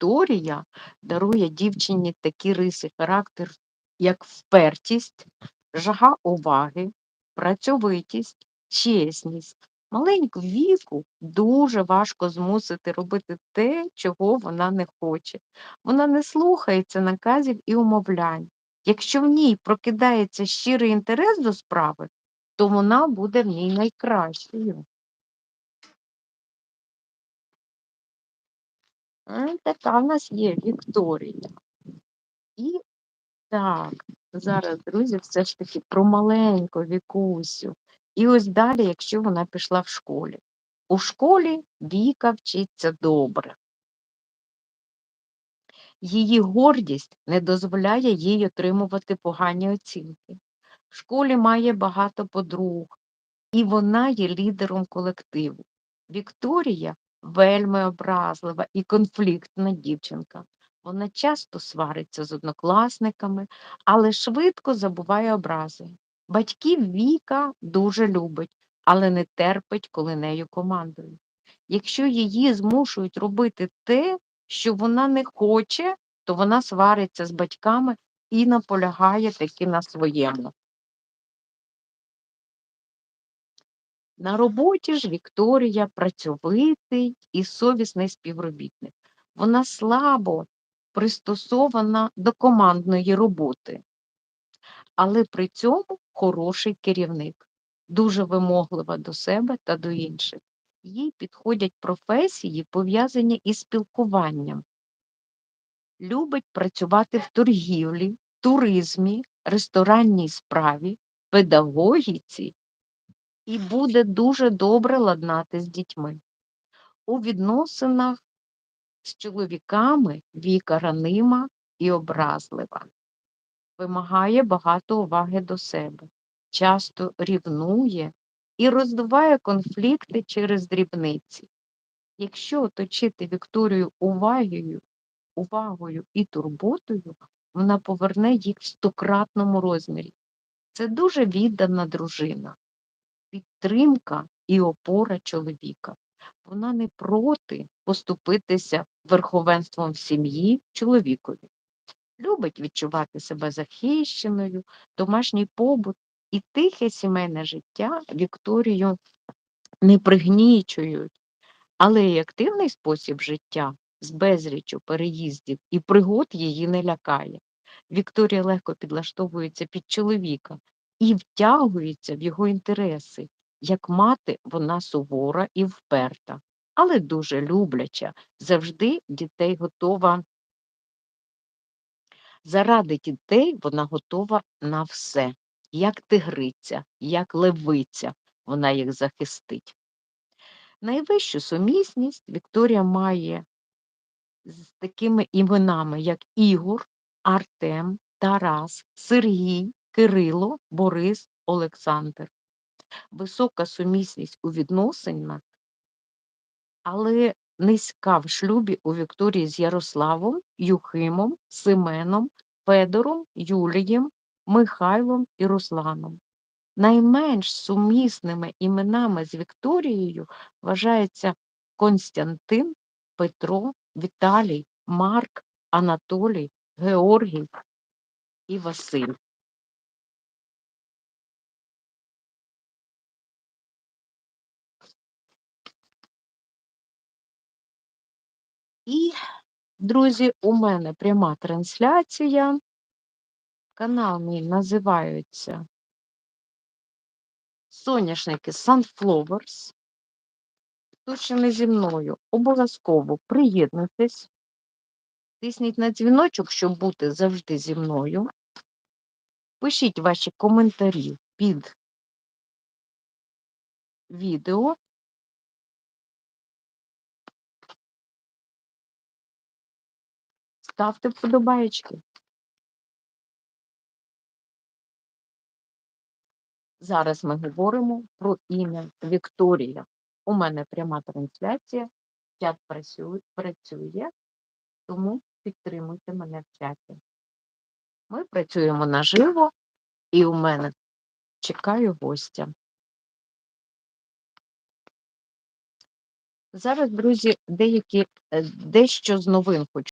Вікторія дарує дівчині такі риси характеру, як впертість, жага уваги, працьовитість, чесність. Маленьку віку дуже важко змусити робити те, чого вона не хоче. Вона не слухається наказів і умовлянь. Якщо в ній прокидається щирий інтерес до справи, то вона буде в ній найкращою. Така в нас є Вікторія. І так, зараз, друзі, все ж таки про маленьку Вікусю. І ось далі, якщо вона пішла в школі. У школі Віка вчиться добре. Її гордість не дозволяє їй отримувати погані оцінки. В школі має багато подруг, і вона є лідером колективу. Вікторія вельми образлива і конфліктна дівчинка. Вона часто свариться з однокласниками, але швидко забуває образи. Батьків Віка дуже любить, але не терпить, коли нею командують. Якщо її змушують робити те, що вона не хоче, то вона свариться з батьками і наполягає таки на своєму. На роботі ж Вікторія працьовитий і совісний співробітник. Вона слабо пристосована до командної роботи, але при цьому хороший керівник, дуже вимоглива до себе та до інших. Їй підходять професії, пов'язані із спілкуванням. Любить працювати в торгівлі, туризмі, ресторанній справі, педагогіці і буде дуже добре ладнати з дітьми. У відносинах з чоловіками Віка ранима і образлива, вимагає багато уваги до себе, часто рівнує і роздуває конфлікти через дрібниці. Якщо оточити Вікторію увагою, увагою і турботою, вона поверне їх в стократному розмірі. Це дуже віддана дружина, підтримка і опора чоловіка. Вона не проти поступитися верховенством в сім'ї чоловікові. Любить відчувати себе захищеною, домашній побут і тихе сімейне життя Вікторію не пригнічують, але й активний спосіб життя з безріччю переїздів і пригод її не лякає. Вікторія легко підлаштовується під чоловіка і втягується в його інтереси. Як мати, вона сувора і вперта, але дуже любляча, завжди дітей готова. Заради дітей вона готова на все, як тигриця, як левиця, вона їх захистить. Найвищу сумісність Вікторія має з такими іменами, як Ігор, Артем, Тарас, Сергій, Кирило, Борис, Олександр. Висока сумісність у відносинах, але низька в шлюбі у Вікторії з Ярославом, Юхимом, Семеном, Федором, Юлієм, Михайлом і Русланом. Найменш сумісними іменами з Вікторією вважаються Константин, Петро, Віталій, Марк, Анатолій, Георгій і Василь. І, друзі, у мене пряма трансляція. Канал мій називається Соняшники Sunflowers. Хто ще не зі мною, обов'язково приєднуйтесь, тисніть на дзвіночок, щоб бути завжди зі мною. Пишіть ваші коментарі під відео. Ставте вподобаєчки. Зараз ми говоримо про ім'я Вікторія. У мене пряма трансляція, чат працює, тому підтримуйте мене в чаті. Ми працюємо наживо, і у мене чекаю гостя. Зараз, друзі, деякі е, дещо з новин хочу